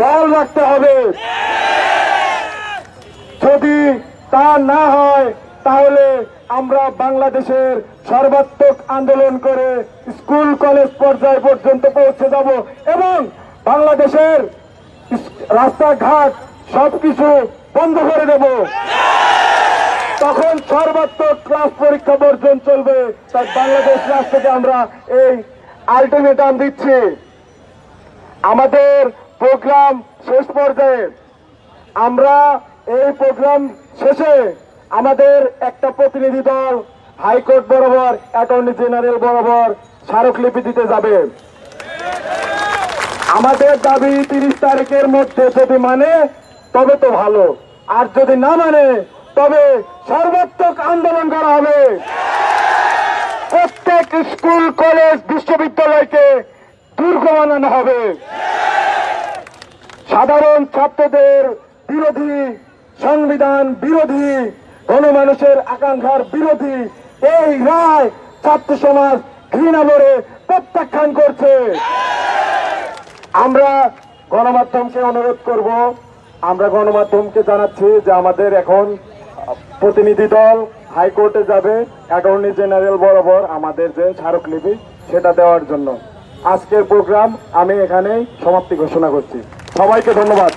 বল রাখতে হবে। যদি তা না হয়, তাহলে আমরা বাংলাদেশের সর্বাত্মক আন্দোলন করে স্কুল, কলেজ পর্যায় পর্যন্ত পৌঁছে যাব এবং বাংলাদেশের রাস্তাঘাট সবকিছু বন্ধ করে দেব। তখন সর্বাত্মক ক্লাস পরীক্ষা বর্জন চলবে। তাই বাংলাদেশ রাষ্ট্রকে আমরা এই আলটিমেটাম দিচ্ছি। আমাদের প্রোগ্রাম শেষ পর্যায়ে আমরা এই প্রোগ্রাম শেষে আমাদের একটা প্রতিনিধি দল, হাইকোর্ট বরাবর, অ্যাটর্নি জেনারেল বরাবর স্মারকলিপি দিতে যাবে। আমাদের দাবি তিরিশ তারিখের মধ্যে যদি মানে তবে তো ভালো। আর যদি না মানে তবে সর্বাত্মক আন্দোলন করা হবে। প্রত্যেক স্কুল, কলেজ, বিশ্ববিদ্যালয়কে দুর্গ বানানো হবে। সাধারণ ছাত্রদের বিরোধী, সংবিধান বিরোধী, গণমানুষের আকাঙ্ক্ষার বিরোধী এই রায় ছাত্র সমাজ ঘৃণা ভরে প্রত্যাখ্যান করছে। আমরা গণমাধ্যমকে অনুরোধ করব, আমরা গণমাধ্যমকে জানাচ্ছি যে আমাদের এখন প্রতিনিধি দল হাইকোর্টে যাবে, অ্যাটর্নি জেনারেল বরাবর আমাদের যে স্মারকলিপি সেটা দেওয়ার জন্য। আজকের প্রোগ্রাম আমি এখানেই সমাপ্তি ঘোষণা করছি। সবাইকে ধন্যবাদ।